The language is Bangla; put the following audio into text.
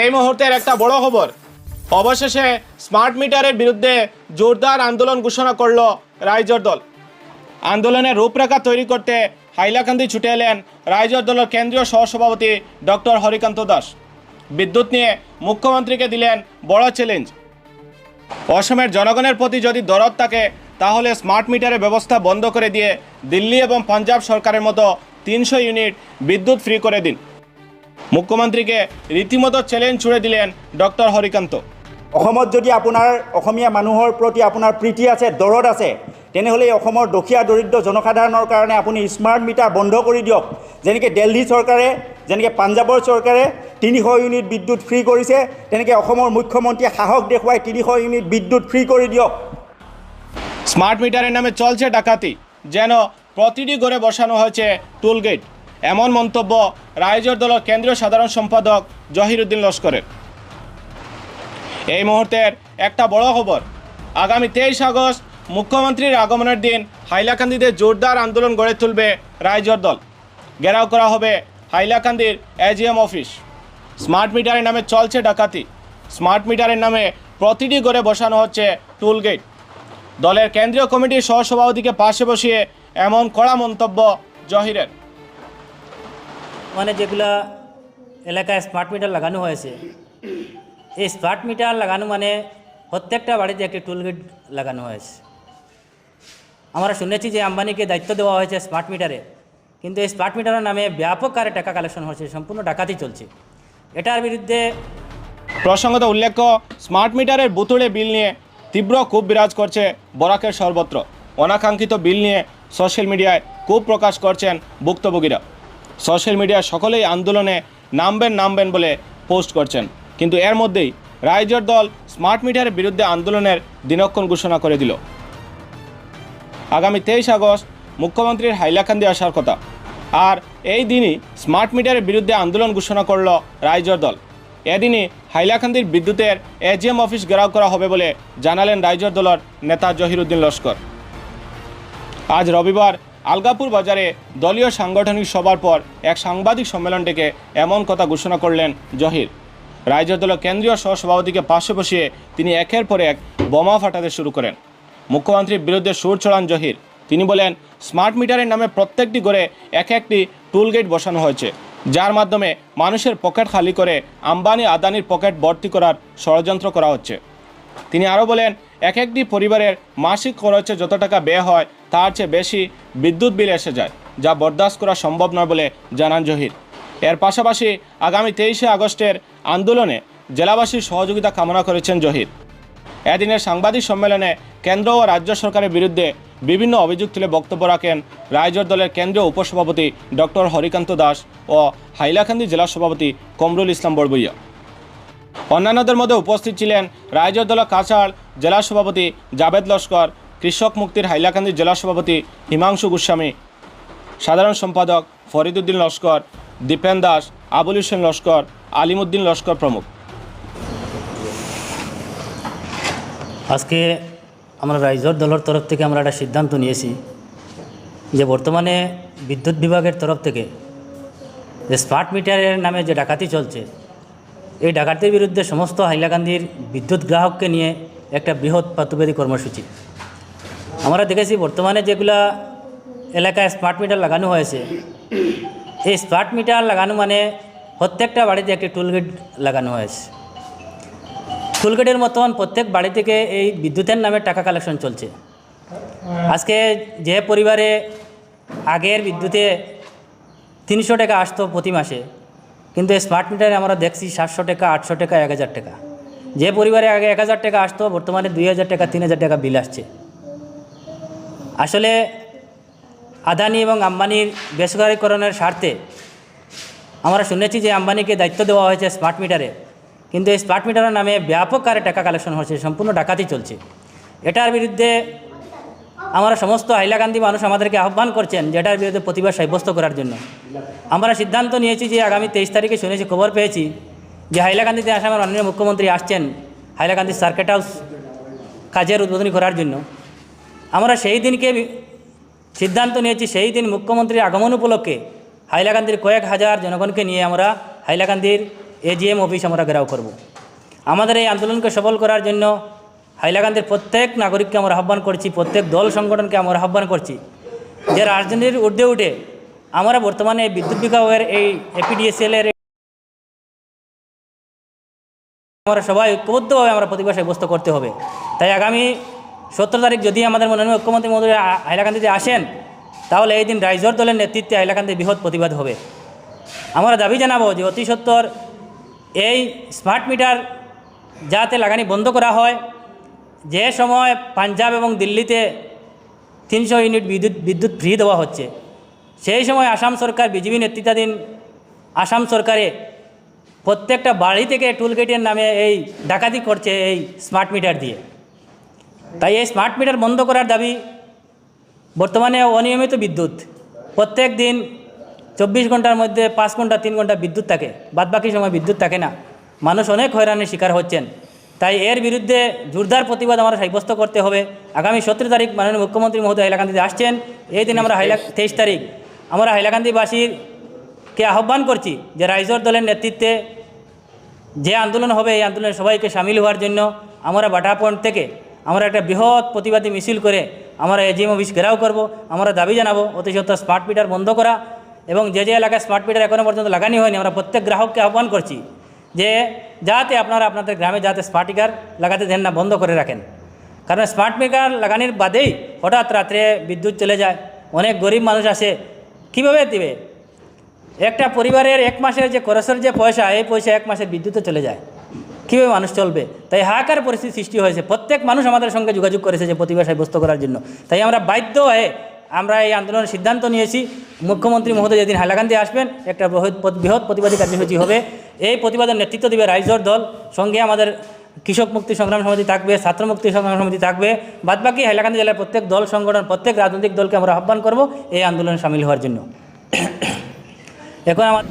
এই মুহূর্তের একটা বড় খবর। অবশেষে স্মার্ট মিটারের বিরুদ্ধে জোরদার আন্দোলন ঘোষণা করল রাইজর দল। আন্দোলনের রূপরেখা তৈরি করতে হাইলাকান্দি ছুটে এলেন রাইজর দলের কেন্দ্রীয় সহসভাপতি ডক্টর হরিকান্ত দাস। বিদ্যুৎ নিয়ে মুখ্যমন্ত্রীকে দিলেন বড় চ্যালেঞ্জ অসমের জনগণের প্রতি যদি দরদ থাকে, তাহলে স্মার্ট মিটারের ব্যবস্থা বন্ধ করে দিয়ে দিল্লি এবং পাঞ্জাব সরকারের মতো তিনশো ইউনিট বিদ্যুৎ ফ্রি করে দিন। মুখ্যমন্ত্রীকে রীতিমতো চ্যালেঞ্জ ছুড়ে দিলেন ডক্টর হরিকান্ত। অসমত যদি আপোনাৰ অসমীয়া মানুহৰ প্ৰতি আপোনাৰ প্ৰীতি আছে দৰদ আছে তেনেহ'লে অসমৰ দুখীয়া দৰিদ্ৰ জনসাধাৰণৰ কাৰণে আপুনি স্মাৰ্ট মিটাৰ বন্ধ কৰি দিয়ক। যেনেকৈ দিল্লী চৰকাৰে যেনেকৈ পাঞ্জাৱৰ চৰকাৰে তিনিশ ইউনিট বিদ্যুৎ ফ্ৰী কৰিছে তেনেকৈ অসমৰ মুখ্যমন্ত্ৰীয়ে সাহস দেখুৱাই তিনিশ ইউনিট বিদ্যুৎ ফ্ৰী কৰি দিয়ক। স্মার্ট মিটারের নামে চলছে ডাকাতি যেন প্রতিটি ঘরে বসানো হয়েছে টুল গেট এমন মন্তব্য রাইজর দলের কেন্দ্রীয় সাধারণ সম্পাদক জহিরুদ্দিন লস্করের। এই মুহূর্তের একটা বড় খবর, আগামী তেইশ আগস্ট মুখ্যমন্ত্রীর আগমনের দিন হাইলাকান্দিতে জোরদার আন্দোলন গড়ে তুলবে রাইজর দল। ঘেরাও করা হবে হাইলাকান্দির এজিএম অফিস। স্মার্ট মিটারের নামে চলছে ডাকাতি। স্মার্ট মিটারের নামে প্রতিটি গড়ে বসানো হচ্ছে টুল গেট দলের কেন্দ্রীয় কমিটির সহসভাপতিকে পাশে বসিয়ে এমন কড়া মন্তব্য জহিরের। মানে যেগুলা এলাকায় স্মার্ট মিটার লাগানো হয়েছে। এই স্মার্ট মিটার লাগানো মানে প্রত্যেকটা বাড়িতে একটি টুলগেট লাগানো হয়েছে। আমরা শুনেছি যে আম্বানিকে দায়িত্ব দেওয়া হয়েছে স্মার্ট মিটারে কিন্তু এই স্মার্ট মিটারের নামে ব্যাপক হারে টাকা কালেকশন হচ্ছে সম্পূর্ণ ডাকাতি চলছে। এটার বিরুদ্ধে প্রসঙ্গত উল্লেখ্য স্মার্ট মিটারের বুতুড়ে বিল নিয়ে তীব্র ক্ষোভ বিরাজ করছে বরাকের সর্বত্র। অনাকাঙ্ক্ষিত বিল নিয়ে সোশ্যাল মিডিয়ায় ক্ষোভ প্রকাশ করছেন ভুক্তভোগীরা। সোশ্যাল মিডিয়ায় সকলেই আন্দোলনে নামবেন নামবেন বলে পোস্ট করছেন। কিন্তু এর মধ্যেই রাইজর দল স্মার্ট মিটারের বিরুদ্ধে আন্দোলনের দিনক্ষণ ঘোষণা করে দিল। আগামী তেইশ আগস্ট মুখ্যমন্ত্রীর হাইলাকান্দি আসার কথা। আর এই দিনই স্মার্ট মিটারের বিরুদ্ধে আন্দোলন ঘোষণা করল রাইজর দল। এদিনই হাইলাকান্দির বিদ্যুতের এজিএম অফিস ঘেরাও করা হবে বলে জানালেন রাইজর দলের নেতা জহিরুদ্দিন লস্কর। আজ রবিবার আলগাপুর বাজারে দলীয় সাংগঠনিক সভার পর এক সাংবাদিক সম্মেলন ডেকে এমন কথা ঘোষণা করলেন জহির। রাইজর দলের কেন্দ্রীয় সহসভাপতিকে পাশে বসিয়ে তিনি একের পর এক বোমা ফাটাতে শুরু করেন। মুখ্যমন্ত্রীর বিরুদ্ধে সুর চড়ান জহির। তিনি বলেন, স্মার্ট মিটারের নামে প্রত্যেকটি ঘরে এক একটি টুল গেট বসানো হয়েছে, যার মাধ্যমে মানুষের পকেট খালি করে আম্বানি আদানির পকেট ভর্তি করার ষড়যন্ত্র করা হচ্ছে। তিনি আরও বলেন এক একটি পরিবারের মাসিক খরচে যত টাকা ব্যয় হয়, তার চেয়ে বেশি বিদ্যুৎ বিল এসে যায়, যা বরদাস্ত করা সম্ভব নয় বলে জানান জহির। এর পাশাপাশি আগামী তেইশে আগস্টের আন্দোলনে জেলাবাসীর সহযোগিতা কামনা করেছেন জহির। এদিনের সাংবাদিক সম্মেলনে কেন্দ্র ও রাজ্য সরকারের বিরুদ্ধে বিভিন্ন অভিযোগ তুলে বক্তব্য রাখেন রাইজর দলের কেন্দ্রীয় উপসভাপতি ডক্টর হরিকান্ত দাস ও হাইলাকান্দি জেলা সভাপতি কমরুল ইসলাম বড়বইয়া অন্যান্যদের মধ্যে উপস্থিত ছিলেন রাইজর দলের কাছাড় জেলা সভাপতি জাভেদ লস্কর, কৃষক মুক্তির হাইলাকান্দি জেলা সভাপতি হিমাংশু গোস্বামী, সাধারণ সম্পাদক ফরিদুদ্দিন লস্কর, দীপেন দাস, আবুল হোসেন লস্কর, আলিমুদ্দিন লস্কর প্রমুখ। আজকে আমরা রাইজর দলের তরফ থেকে আমরা একটা সিদ্ধান্ত নিয়েছি যে বর্তমানে বিদ্যুৎ বিভাগের তরফ থেকে যে স্মার্ট মিটারের নামে যে ডাকাতি চলছে এই ডাকাতির বিরুদ্ধে সমস্ত হাইলাকান্দির বিদ্যুৎ গ্রাহককে নিয়ে একটা বৃহৎ পাতুবেদী কর্মসূচি। আমরা দেখেছি বর্তমানে যেগুলা এলাকায় স্মার্ট মিটার লাগানো হয়েছে। এই স্মার্ট মিটার লাগানো মানে প্রত্যেকটা বাড়িতে একটি টুলগেট লাগানো হয়েছে। টুলগেটের মতন প্রত্যেক বাড়ি থেকে এই বিদ্যুতের নামে টাকা কালেকশন চলছে। আজকে যে পরিবারে আগের বিদ্যুতে তিনশো টাকা আসতো প্রতি মাসে কিন্তু এই স্মার্ট মিটারে আমরা দেখছি সাতশো টাকা, আটশো টাকা, এক হাজার টাকা। যে পরিবারে আগে এক হাজার টাকা আসতো, বর্তমানে দুই হাজার টাকা, তিন হাজার টাকা বিল আসছে। আসলে আদানি এবং আম্বানির বেসরকারীকরণের স্বার্থে আমরা শুনেছি যে আম্বানিকে দায়িত্ব দেওয়া হয়েছে স্মার্ট মিটারে কিন্তু এই স্মার্ট মিটারের নামে ব্যাপক হারে টাকা কালেকশন হচ্ছে, সম্পূর্ণ ডাকাতি চলছে। এটার বিরুদ্ধে আমরা সমস্ত হাইলাকান্দি মানুষ আমাদেরকে আহ্বান করছেন যেটার বিরুদ্ধে প্রতিবাদ সাব্যস্ত করার জন্য। আমরা সিদ্ধান্ত নিয়েছি যে আগামী তেইশ তারিখে শুনেছি, খবর পেয়েছি যে হাইলাকান্দিতে আসামের মাননীয় মুখ্যমন্ত্রী আসছেন হাইলাকান্দি সার্কিট হাউস কাজের উদ্বোধনী করার জন্য। আমরা সেই দিনকে সিদ্ধান্ত নিয়েছি, সেই দিন মুখ্যমন্ত্রীর আগমন উপলক্ষে হাইলাকান্দির কয়েক হাজার জনগণকে নিয়ে আমরা হাইলাকান্দির এজিএম অফিস আমরা ঘেরাও করব। আমাদের এই আন্দোলনকে সফল করার জন্য হাইলাকান্দির প্রত্যেক নাগরিককে আমরা আহ্বান করছি, প্রত্যেক দল সংগঠনকে আমরা আহ্বান করছি যে রাজনীতির ঊর্ধ্বে উঠে আমরা বর্তমানে বিদ্যুৎ বিভাগের এই এপিডিএসএলের আমরা সবাই ঐক্যবদ্ধভাবে আমরা প্রতিবাদ সাব্যস্ত করতে হবে। তাই আগামী সতেরো তারিখ যদি আমাদের মনে হয় মুখ্যমন্ত্রী মহোদয় হাইলাকান্দিতে আসেন, তাহলে এই দিন রাইজর দলের নেতৃত্বে হাইলাকান্দি বৃহৎ প্রতিবাদ হবে। আমরা দাবি জানাব যে অতি সত্বর এই স্মার্ট মিটার যাতে লাগানি বন্ধ করা হয় যে সময় পাঞ্জাব এবং দিল্লিতে তিনশো ইউনিট বিদ্যুৎ বিদ্যুৎ ফ্রি দেওয়া হচ্ছে, সেই সময় আসাম সরকার, বিজেপি নেতৃত্বাধীন আসাম সরকারে প্রত্যেকটা বাড়ি থেকে টুলগেটের নামে এই ডাকাতি করছে এই স্মার্ট মিটার দিয়ে। তাই এই স্মার্ট মিটার বন্ধ করার দাবি বর্তমানে অনিয়মিত বিদ্যুৎ। প্রত্যেক দিন চব্বিশ ঘণ্টার মধ্যে পাঁচ ঘণ্টা, তিন ঘণ্টা বিদ্যুৎ থাকে, বাদবাকি সময় বিদ্যুৎ থাকে না। মানুষ অনেক হয়রানির শিকার হচ্ছেন। তাই এর বিরুদ্ধে জোরদার প্রতিবাদ আমরা সাব্যস্ত করতে হবে। আগামী সতেরো তারিখ মাননীয় মুখ্যমন্ত্রী মহোদয় হাইলাকান্দিতে আসছেন। এই দিন আমরা হাইলা তেইশ তারিখ। আমরা হাইলাকান্দিবাসীরকে আহ্বান করছি যে রাইজর দলের নেতৃত্বে যে আন্দোলন হবে, এই আন্দোলনে সবাইকে সামিল হওয়ার জন্য আমরা বাটা পয়েন্ট থেকে আমরা একটা বৃহৎ প্রতিবাদী মিছিল করে আমরা এজিএম অফিস ঘেরাও করব। আমরা দাবি জানাব অতি সত্ত্বর স্মার্ট মিটার বন্ধ করা এবং যে যে এলাকায় স্মার্ট মিটার এখনও পর্যন্ত লাগানি হয়নি, আমরা প্রত্যেক গ্রাহককে আহ্বান করছি। যে যাতে আপনারা আপনাদের গ্রামে যাতে স্মার্ট মিটার লাগাতে দেন না বন্ধ করে রাখেন। কারণ স্মার্ট মিটার লাগানোর বাদেই হঠাৎ রাত্রে বিদ্যুৎ চলে যায়, অনেক গরিব মানুষ আসে। কীভাবে দিবে? একটা পরিবারের এক মাসের যে খরচের যে পয়সা, এই পয়সা এক মাসের বিদ্যুতে চলে যায়। কীভাবে মানুষ চলবে? তাই হাহাকার পরিস্থিতি সৃষ্টি হয়েছে। প্রত্যেক মানুষ আমাদের সঙ্গে যোগাযোগ করেছে যে প্রতিভা সাব্যস্ত করার জন্য। তাই আমরা বাধ্য হয়ে আমরা এই আন্দোলনের সিদ্ধান্ত নিয়েছি। মুখ্যমন্ত্রী মহোদয় যেদিন হাইলাকান্দি আসবেন, একটা বৃহৎ বৃহৎ প্রতিবাদী কার্যসূচি হবে। এই প্রতিবাদের নেতৃত্ব দিবে রাইজর দল, সঙ্গে আমাদের কৃষক মুক্তি সংগ্রাম সমিতি থাকবে, ছাত্র মুক্তি সংগ্রাম সমিতি থাকবে। বাদবাকি হাইলাকান্দি জেলার প্রত্যেক দল, সংগঠন, প্রত্যেক রাজনৈতিক দলকে আমরা আহ্বান করব এই আন্দোলনে সামিল হওয়ার জন্য। এখন আমার